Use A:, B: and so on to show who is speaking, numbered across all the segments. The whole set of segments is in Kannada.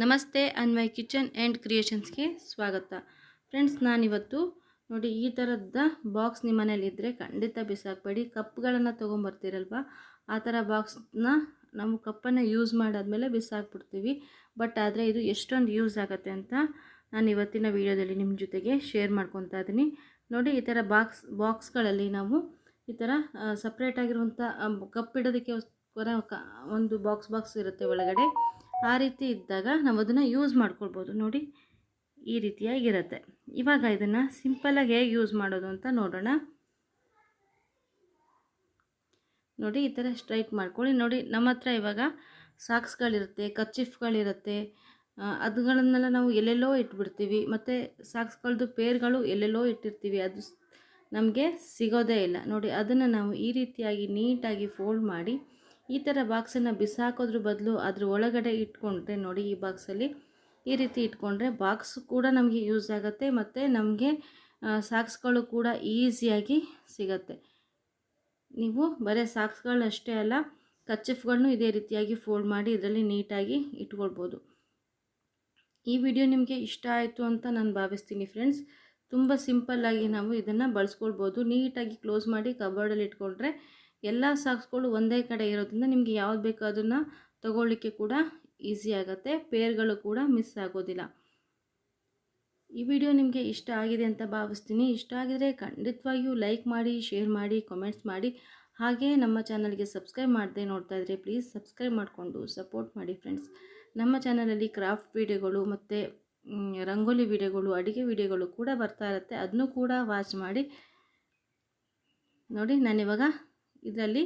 A: ನಮಸ್ತೆ, ಅನ್ವಯ್ ಕಿಚನ್ ಆ್ಯಂಡ್ ಕ್ರಿಯೇಷನ್ಸ್ಗೆ ಸ್ವಾಗತ. ಫ್ರೆಂಡ್ಸ್, ನಾನಿವತ್ತು ನೋಡಿ ಈ ಥರದ ಬಾಕ್ಸ್ ನಿಮ್ಮ ಮನೇಲಿದ್ದರೆ ಖಂಡಿತ ಬಿಸಾಕಬೇಡಿ. ಕಪ್ಗಳನ್ನು ತೊಗೊಂಬರ್ತೀರಲ್ವ? ಆ ಥರ ಬಾಕ್ಸ್ನ ನಾವು ಕಪ್ಪನ್ನು ಯೂಸ್ ಮಾಡಾದಮೇಲೆ ಬಿಸಾಕ್ಬಿಡ್ತೀವಿ. ಬಟ್ ಆದರೆ ಇದು ಎಷ್ಟೊಂದು ಯೂಸ್ ಆಗುತ್ತೆ ಅಂತ ನಾನು ಇವತ್ತಿನ ವೀಡಿಯೋದಲ್ಲಿ ನಿಮ್ಮ ಜೊತೆಗೆ ಶೇರ್ ಮಾಡ್ಕೊತಾ ಇದ್ದೀನಿ ನೋಡಿ ಈ ಥರ ಬಾಕ್ಸ್, ಬಾಕ್ಸ್ಗಳಲ್ಲಿ ನಾವು ಈ ಥರ ಸಪ್ರೇಟಾಗಿರುವಂಥ ಕಪ್ ಇಡೋದಕ್ಕೆ ಒಂದು ಬಾಕ್ಸ್ ಬಾಕ್ಸ್ ಇರುತ್ತೆ ಒಳಗಡೆ. ಆ ರೀತಿ ಇದ್ದಾಗ ನಾವು ಅದನ್ನು ಯೂಸ್ ಮಾಡ್ಕೊಳ್ಬೋದು. ನೋಡಿ, ಈ ರೀತಿಯಾಗಿರುತ್ತೆ. ಇವಾಗ ಇದನ್ನು ಸಿಂಪಲಾಗಿ ಹೇಗೆ ಯೂಸ್ ಮಾಡೋದು ಅಂತ ನೋಡೋಣ. ನೋಡಿ, ಈ ಥರ ಸ್ಟ್ರೈಟ್ ಮಾಡ್ಕೊಳ್ಳಿ. ನೋಡಿ, ನಮ್ಮ ಹತ್ರ ಇವಾಗ ಸಾಕ್ಸ್ಗಳಿರುತ್ತೆ ಕರ್ಚಿಫ್ಗಳಿರುತ್ತೆ ಅದುಗಳನ್ನೆಲ್ಲ ನಾವು ಎಲ್ಲೆಲ್ಲೋ ಇಟ್ಬಿಡ್ತೀವಿ. ಮತ್ತು ಸಾಕ್ಸ್ಗಳದ್ದು ಪೇರ್ಗಳು ಎಲ್ಲೆಲ್ಲೋ ಇಟ್ಟಿರ್ತೀವಿ. ಅದು ನಮಗೆ ಸಿಗೋದೇ ಇಲ್ಲ. ನೋಡಿ, ಅದನ್ನು ನಾವು ಈ ರೀತಿಯಾಗಿ ನೀಟಾಗಿ ಫೋಲ್ಡ್ ಮಾಡಿ ಈ ಥರ ಬಾಕ್ಸನ್ನು ಬಿಸಾಕೋದ್ರ ಬದಲು ಅದ್ರ ಒಳಗಡೆ ಇಟ್ಕೊಂಡ್ರೆ ನೋಡಿ ಈ ಬಾಕ್ಸಲ್ಲಿ ಈ ರೀತಿ ಇಟ್ಕೊಂಡ್ರೆ ಬಾಕ್ಸ್ ಕೂಡ ನಮಗೆ ಯೂಸ್ ಆಗುತ್ತೆ ಮತ್ತು ನಮಗೆ ಸಾಕ್ಸ್ಗಳು ಕೂಡ ಈಸಿಯಾಗಿ ಸಿಗತ್ತೆ. ನೀವು ಬರೀ ಸಾಕ್ಸ್ಗಳಷ್ಟೇ ಅಲ್ಲ ಕಚ್ಚಿಫ್ಗಳನ್ನು ಇದೇ ರೀತಿಯಾಗಿ ಫೋಲ್ಡ್ ಮಾಡಿ ಇದರಲ್ಲಿ ನೀಟಾಗಿ ಇಟ್ಕೊಳ್ಬೋದು. ಈ ವಿಡಿಯೋ ನಿಮಗೆ ಇಷ್ಟ ಆಯಿತು ಅಂತ ನಾನು ಭಾವಿಸ್ತೀನಿ ಫ್ರೆಂಡ್ಸ್ ತುಂಬ ಸಿಂಪಲ್ಲಾಗಿ ನಾವು ಇದನ್ನು ಬಳಸ್ಕೊಳ್ಬೋದು. ನೀಟಾಗಿ ಕ್ಲೋಸ್ ಮಾಡಿ ಕಬೋರ್ಡಲ್ಲಿ ಇಟ್ಕೊಂಡ್ರೆ ಎಲ್ಲ ಸಾಕ್ಸ್ಗಳು ಒಂದೇ ಕಡೆ ಇರೋದ್ರಿಂದ ನಿಮಗೆ ಯಾವ್ದು ಬೇಕೋ ಅದನ್ನು ತಗೊಳ್ಳಿಕ್ಕೆ ಕೂಡ ಈಸಿ ಆಗುತ್ತೆ. ಪೇರ್ಗಳು ಕೂಡ ಮಿಸ್ ಆಗೋದಿಲ್ಲ. ಈ ವಿಡಿಯೋ ನಿಮಗೆ ಇಷ್ಟ ಆಗಿದೆ ಅಂತ ಭಾವಿಸ್ತೀನಿ. ಇಷ್ಟ ಆಗಿದರೆ ಖಂಡಿತವಾಗಿಯೂ ಲೈಕ್ ಮಾಡಿ ಶೇರ್ ಮಾಡಿ ಕಾಮೆಂಟ್ಸ್ ಮಾಡಿ. ಹಾಗೆ ನಮ್ಮ ಚಾನಲ್ಗೆ ಸಬ್ಸ್ಕ್ರೈಬ್ ಮಾಡದೆ ನೋಡ್ತಾ ಇದ್ದರೆ ಪ್ಲೀಸ್ ಸಬ್ಸ್ಕ್ರೈಬ್ ಮಾಡಿಕೊಂಡು ಸಪೋರ್ಟ್ ಮಾಡಿ ಫ್ರೆಂಡ್ಸ್ ನಮ್ಮ ಚಾನಲಲ್ಲಿ ಕ್ರಾಫ್ಟ್ ವಿಡಿಯೋಗಳು ಮತ್ತು ರಂಗೋಲಿ ವಿಡಿಯೋಗಳು ಅಡುಗೆ ವಿಡಿಯೋಗಳು ಕೂಡ ಬರ್ತಾ ಇರುತ್ತೆ. ಅದನ್ನು ಕೂಡ ವಾಚ್ ಮಾಡಿ. ನೋಡಿ, ನಾನಿವಾಗ ಇದರಲ್ಲಿ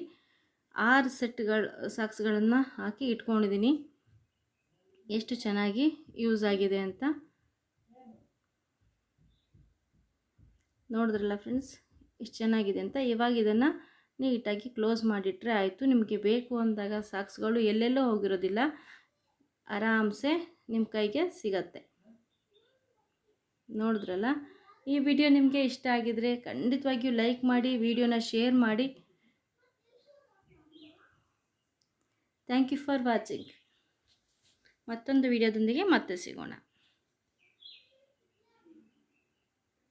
A: ಆರು ಸೆಟ್ಗಳು, ಸಾಕ್ಸ್ಗಳನ್ನು ಹಾಕಿ ಇಟ್ಕೊಂಡಿದ್ದೀನಿ ಎಷ್ಟು ಚೆನ್ನಾಗಿ ಯೂಸ್ ಆಗಿದೆ ಅಂತ ನೋಡಿದ್ರಲ್ಲ ಫ್ರೆಂಡ್ಸ್, ಎಷ್ಟು ಚೆನ್ನಾಗಿದೆ ಅಂತ. ಇವಾಗ ಇದನ್ನು ನೀಟಾಗಿ ಕ್ಲೋಸ್ ಮಾಡಿಟ್ರೆ ಆಯಿತು. ನಿಮಗೆ ಬೇಕು ಅಂದಾಗ ಸಾಕ್ಸ್ಗಳು ಎಲ್ಲೆಲ್ಲೋ ಹೋಗಿರೋದಿಲ್ಲ. ಆರಾಮ್ಸೆ ನಿಮ್ಮ ಕೈಗೆ ಸಿಗತ್ತೆ. ನೋಡಿದ್ರಲ್ಲ? ಈ ವಿಡಿಯೋ ನಿಮಗೆ ಇಷ್ಟ ಆಗಿದರೆ ಖಂಡಿತವಾಗಿಯೂ ಲೈಕ್ ಮಾಡಿ, ವಿಡಿಯೋನ ಶೇರ್ ಮಾಡಿ. ಥ್ಯಾಂಕ್ ಯು ಫಾರ್ ವಾಚಿಂಗ್ ಮತ್ತೊಂದು ವಿಡಿಯೋದೊಂದಿಗೆ ಮತ್ತೆ ಸಿಗೋಣ.